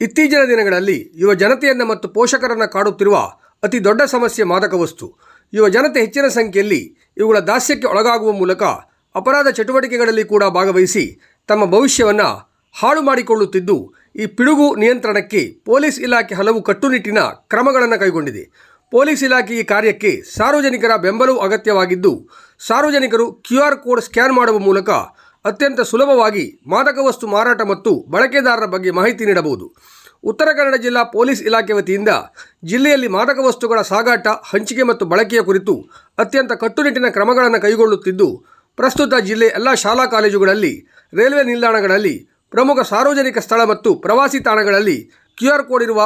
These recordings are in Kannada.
ಇತ್ತೀಚಿನ ದಿನಗಳಲ್ಲಿ ಯುವ ಜನತೆಯನ್ನು ಮತ್ತು ಪೋಷಕರನ್ನು ಕಾಡುತ್ತಿರುವ ಅತಿ ದೊಡ್ಡ ಸಮಸ್ಯೆ ಮಾದಕ ವಸ್ತು. ಯುವ ಜನತೆ ಹೆಚ್ಚಿನ ಸಂಖ್ಯೆಯಲ್ಲಿ ಇವುಗಳ ದಾಸ್ಯಕ್ಕೆ ಒಳಗಾಗುವ ಮೂಲಕ ಅಪರಾಧ ಚಟುವಟಿಕೆಗಳಲ್ಲಿ ಕೂಡ ಭಾಗವಹಿಸಿ ತಮ್ಮ ಭವಿಷ್ಯವನ್ನು ಹಾಳು ಮಾಡಿಕೊಳ್ಳುತ್ತಿದ್ದು, ಈ ಪಿಡುಗು ನಿಯಂತ್ರಣಕ್ಕೆ ಪೊಲೀಸ್ ಇಲಾಖೆ ಹಲವು ಕಟ್ಟುನಿಟ್ಟಿನ ಕ್ರಮಗಳನ್ನು ಕೈಗೊಂಡಿದೆ. ಪೊಲೀಸ್ ಇಲಾಖೆ ಈ ಕಾರ್ಯಕ್ಕೆ ಸಾರ್ವಜನಿಕರ ಬೆಂಬಲವೂ ಅಗತ್ಯವಾಗಿದ್ದು, ಸಾರ್ವಜನಿಕರು ಕ್ಯೂ ಕೋಡ್ ಸ್ಕ್ಯಾನ್ ಮಾಡುವ ಮೂಲಕ ಅತ್ಯಂತ ಸುಲಭವಾಗಿ ಮಾದಕ ವಸ್ತು ಮಾರಾಟ ಮತ್ತು ಬಳಕೆದಾರರ ಬಗ್ಗೆ ಮಾಹಿತಿ ನೀಡಬಹುದು. ಉತ್ತರ ಕನ್ನಡ ಜಿಲ್ಲಾ ಪೊಲೀಸ್ ಇಲಾಖೆ ವತಿಯಿಂದ ಜಿಲ್ಲೆಯಲ್ಲಿ ಮಾದಕ ವಸ್ತುಗಳ ಸಾಗಾಟ, ಹಂಚಿಕೆ ಮತ್ತು ಬಳಕೆಯ ಕುರಿತು ಅತ್ಯಂತ ಕಟ್ಟುನಿಟ್ಟಿನ ಕ್ರಮಗಳನ್ನು ಕೈಗೊಳ್ಳುತ್ತಿದ್ದು, ಪ್ರಸ್ತುತ ಜಿಲ್ಲೆ ಎಲ್ಲ ಶಾಲಾ ಕಾಲೇಜುಗಳಲ್ಲಿ, ರೈಲ್ವೆ ನಿಲ್ದಾಣಗಳಲ್ಲಿ, ಪ್ರಮುಖ ಸಾರ್ವಜನಿಕ ಸ್ಥಳ ಮತ್ತು ಪ್ರವಾಸಿ ತಾಣಗಳಲ್ಲಿ ಕ್ಯೂ ಆರ್ ಕೋಡ್ ಇರುವ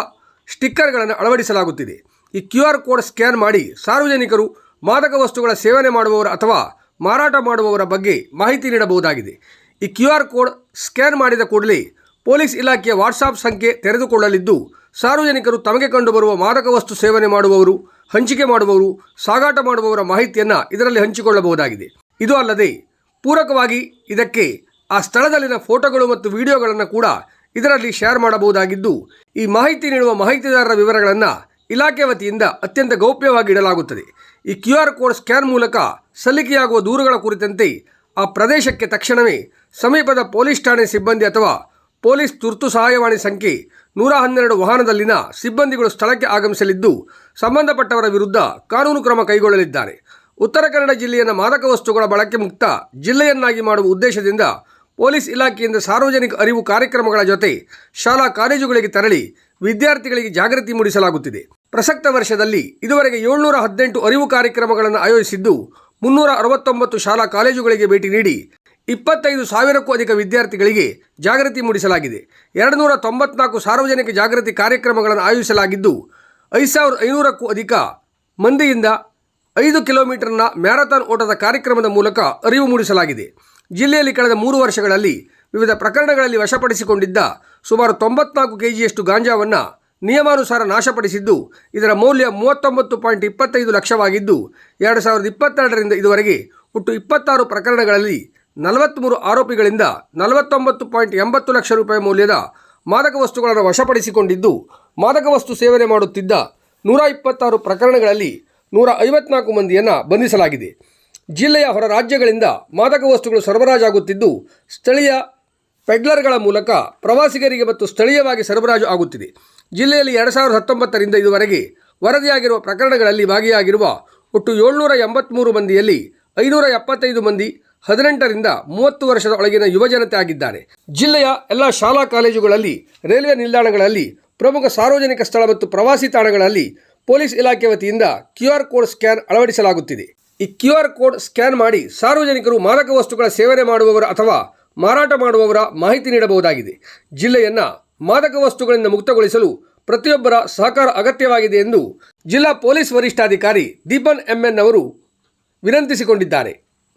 ಸ್ಟಿಕ್ಕರ್ಗಳನ್ನು ಅಳವಡಿಸಲಾಗುತ್ತಿದೆ. ಈ ಕ್ಯೂ ಆರ್ ಕೋಡ್ ಸ್ಕ್ಯಾನ್ ಮಾಡಿ ಸಾರ್ವಜನಿಕರು ಮಾದಕ ವಸ್ತುಗಳ ಸೇವನೆ ಮಾಡುವವರು ಅಥವಾ ಮಾರಾಟ ಮಾಡುವವರ ಬಗ್ಗೆ ಮಾಹಿತಿ ನೀಡಬಹುದಾಗಿದೆ. ಈ ಕ್ಯೂ ಆರ್ ಕೋಡ್ ಸ್ಕ್ಯಾನ್ ಮಾಡಿದ ಕೂಡಲೇ ಪೊಲೀಸ್ ಇಲಾಖೆಯ ವಾಟ್ಸಾಪ್ ಸಂಖ್ಯೆ ತೆರೆದುಕೊಳ್ಳಲಿದ್ದು, ಸಾರ್ವಜನಿಕರು ತಮಗೆ ಕಂಡುಬರುವ ಮಾದಕ ವಸ್ತು ಸೇವನೆ ಮಾಡುವವರು, ಹಂಚಿಕೆ ಮಾಡುವವರು, ಸಾಗಾಟ ಮಾಡುವವರ ಮಾಹಿತಿಯನ್ನು ಇದರಲ್ಲಿ ಹಂಚಿಕೊಳ್ಳಬಹುದಾಗಿದೆ. ಇದು ಅಲ್ಲದೆ, ಪೂರಕವಾಗಿ ಇದಕ್ಕೆ ಆ ಸ್ಥಳದಲ್ಲಿನ ಫೋಟೋಗಳು ಮತ್ತು ವಿಡಿಯೋಗಳನ್ನು ಕೂಡ ಇದರಲ್ಲಿ ಶೇರ್ ಮಾಡಬಹುದಾಗಿದ್ದು, ಈ ಮಾಹಿತಿ ನೀಡುವ ಮಾಹಿತಿದಾರರ ವಿವರಗಳನ್ನು ಇಲಾಖೆ ವತಿಯಿಂದ ಅತ್ಯಂತ ಗೌಪ್ಯವಾಗಿ ಇಡಲಾಗುತ್ತದೆ. ಈ ಕ್ಯೂ ಆರ್ ಕೋಡ್ ಸ್ಕ್ಯಾನ್ ಮೂಲಕ ಸಲ್ಲಿಕೆಯಾಗುವ ದೂರುಗಳ ಕುರಿತಂತೆ ಆ ಪ್ರದೇಶಕ್ಕೆ ತಕ್ಷಣವೇ ಸಮೀಪದ ಪೊಲೀಸ್ ಠಾಣೆ ಸಿಬ್ಬಂದಿ ಅಥವಾ ಪೊಲೀಸ್ ತುರ್ತು ಸಹಾಯವಾಣಿ ಸಂಖ್ಯೆ ನೂರ ಹನ್ನೆರಡು ವಾಹನದಲ್ಲಿನ ಸಿಬ್ಬಂದಿಗಳು ಸ್ಥಳಕ್ಕೆ ಆಗಮಿಸಲಿದ್ದು, ಸಂಬಂಧಪಟ್ಟವರ ವಿರುದ್ಧ ಕಾನೂನು ಕ್ರಮ ಕೈಗೊಳ್ಳಲಿದ್ದಾರೆ. ಉತ್ತರ ಕನ್ನಡ ಜಿಲ್ಲೆಯನ್ನು ಮಾದಕ ವಸ್ತುಗಳ ಬಳಕೆ ಮುಕ್ತ ಜಿಲ್ಲೆಯನ್ನಾಗಿ ಮಾಡುವ ಉದ್ದೇಶದಿಂದ ಪೊಲೀಸ್ ಇಲಾಖೆಯಿಂದ ಸಾರ್ವಜನಿಕ ಅರಿವು ಕಾರ್ಯಕ್ರಮಗಳ ಜೊತೆ ಶಾಲಾ ಕಾಲೇಜುಗಳಿಗೆ ತೆರಳಿ ವಿದ್ಯಾರ್ಥಿಗಳಿಗೆ ಜಾಗೃತಿ ಮೂಡಿಸಲಾಗುತ್ತಿದೆ. ಪ್ರಸಕ್ತ ವರ್ಷದಲ್ಲಿ ಇದುವರೆಗೆ ಏಳ್ನೂರ ಹದಿನೆಂಟು ಅರಿವು ಕಾರ್ಯಕ್ರಮಗಳನ್ನು ಆಯೋಜಿಸಿದ್ದು ಮುನ್ನೂರ ಅರವತ್ತೊಂಬತ್ತು ಶಾಲಾ ಕಾಲೇಜುಗಳಿಗೆ ಭೇಟಿ ನೀಡಿ ಇಪ್ಪತ್ತೈದು ಸಾವಿರಕ್ಕೂ ಅಧಿಕ ವಿದ್ಯಾರ್ಥಿಗಳಿಗೆ ಜಾಗೃತಿ ಮೂಡಿಸಲಾಗಿದೆ. ಎರಡು ನೂರ ತೊಂಬತ್ನಾಲ್ಕು ಸಾರ್ವಜನಿಕ ಜಾಗೃತಿ ಕಾರ್ಯಕ್ರಮಗಳನ್ನು ಆಯೋಜಿಸಲಾಗಿದ್ದು ಐದು ಸಾವಿರದ ಐನೂರಕ್ಕೂ ಅಧಿಕ ಮಂದಿಯಿಂದ ಐದು ಕಿಲೋಮೀಟರ್ನ ಮ್ಯಾರಥಾನ್ ಓಟದ ಕಾರ್ಯಕ್ರಮದ ಮೂಲಕ ಅರಿವು ಮೂಡಿಸಲಾಗಿದೆ. ಜಿಲ್ಲೆಯಲ್ಲಿ ಕಳೆದ ಮೂರು ವರ್ಷಗಳಲ್ಲಿ ವಿವಿಧ ಪ್ರಕರಣಗಳಲ್ಲಿ ವಶಪಡಿಸಿಕೊಂಡಿದ್ದ ಸುಮಾರು ತೊಂಬತ್ನಾಲ್ಕು ಕೆಜಿಯಷ್ಟು ಗಾಂಜಾವನ್ನು ನಿಯಮಾನುಸಾರ ನಾಶಪಡಿಸಿದ್ದು, ಇದರ ಮೌಲ್ಯ ಮೂವತ್ತೊಂಬತ್ತು ಪಾಯಿಂಟ್ ಇಪ್ಪತ್ತೈದು ಲಕ್ಷವಾಗಿದ್ದು, ಎರಡು ಸಾವಿರದ ಇಪ್ಪತ್ತೆರಡರಿಂದ ಇದುವರೆಗೆ ಒಟ್ಟು ಇಪ್ಪತ್ತಾರು ಪ್ರಕರಣಗಳಲ್ಲಿ ನಲವತ್ತ್ಮೂರು ಆರೋಪಿಗಳಿಂದ ನಲವತ್ತೊಂಬತ್ತು ಪಾಯಿಂಟ್ ಎಂಬತ್ತು ಲಕ್ಷ ರೂಪಾಯಿ ಮೌಲ್ಯದ ಮಾದಕ ವಸ್ತುಗಳನ್ನು ವಶಪಡಿಸಿಕೊಂಡಿದ್ದು, ಮಾದಕ ವಸ್ತು ಸೇವನೆ ಮಾಡುತ್ತಿದ್ದ ನೂರ ಇಪ್ಪತ್ತಾರು ಪ್ರಕರಣಗಳಲ್ಲಿ ನೂರ ಐವತ್ನಾಲ್ಕು ಮಂದಿಯನ್ನು ಬಂಧಿಸಲಾಗಿದೆ. ಜಿಲ್ಲೆಯ ಹೊರ ರಾಜ್ಯಗಳಿಂದ ಮಾದಕ ವಸ್ತುಗಳು ಸರಬರಾಜಾಗುತ್ತಿದ್ದು, ಸ್ಥಳೀಯ ಪೆಡ್ಲರ್ಗಳ ಮೂಲಕ ಪ್ರವಾಸಿಗರಿಗೆ ಮತ್ತು ಸ್ಥಳೀಯವಾಗಿ ಸರಬರಾಜು ಆಗುತ್ತಿದೆ. ಜಿಲ್ಲೆಯಲ್ಲಿ ಎರಡು ಸಾವಿರದ ಹತ್ತೊಂಬತ್ತರಿಂದ ಇದುವರೆಗೆ ವರದಿಯಾಗಿರುವ ಪ್ರಕರಣಗಳಲ್ಲಿ ಭಾಗಿಯಾಗಿರುವ ಒಟ್ಟು ಏಳ್ನೂರ ಎಂಬತ್ತ್ಮೂರು ಮಂದಿಯಲ್ಲಿ ಐನೂರ ಎಪ್ಪತ್ತೈದು ಮಂದಿ ಹದಿನೆಂಟರಿಂದ ಮೂವತ್ತು ವರ್ಷದ ಒಳಗಿನ ಯುವಜನತೆ ಆಗಿದ್ದಾರೆ. ಜಿಲ್ಲೆಯ ಎಲ್ಲ ಶಾಲಾ ಕಾಲೇಜುಗಳಲ್ಲಿ, ರೈಲ್ವೆ ನಿಲ್ದಾಣಗಳಲ್ಲಿ, ಪ್ರಮುಖ ಸಾರ್ವಜನಿಕ ಸ್ಥಳ ಮತ್ತು ಪ್ರವಾಸಿ ತಾಣಗಳಲ್ಲಿ ಪೊಲೀಸ್ ಇಲಾಖೆ ವತಿಯಿಂದ ಕ್ಯೂ ಕೋಡ್ ಸ್ಕ್ಯಾನ್ ಅಳವಡಿಸಲಾಗುತ್ತಿದೆ. ಈ ಕ್ಯೂ ಕೋಡ್ ಸ್ಕ್ಯಾನ್ ಮಾಡಿ ಸಾರ್ವಜನಿಕರು ಮಾದಕ ವಸ್ತುಗಳ ಸೇವನೆ ಮಾಡುವವರ ಅಥವಾ ಮಾರಾಟ ಮಾಡುವವರ ಮಾಹಿತಿ ನೀಡಬಹುದಾಗಿದೆ. ಜಿಲ್ಲೆಯನ್ನು ಮಾದಕ ವಸ್ತುಗಳಿಂದ ಮುಕ್ತಗೊಳಿಸಲು ಪ್ರತಿಯೊಬ್ಬರ ಸಹಕಾರ ಅಗತ್ಯವಾಗಿದೆ ಎಂದು ಜಿಲ್ಲಾ ಪೊಲೀಸ್ ವರಿಷ್ಠಾಧಿಕಾರಿ ದೀಪನ್ ಎಂಎನ್ ಅವರು ವಿನಂತಿಸಿಕೊಂಡಿದ್ದಾರೆ.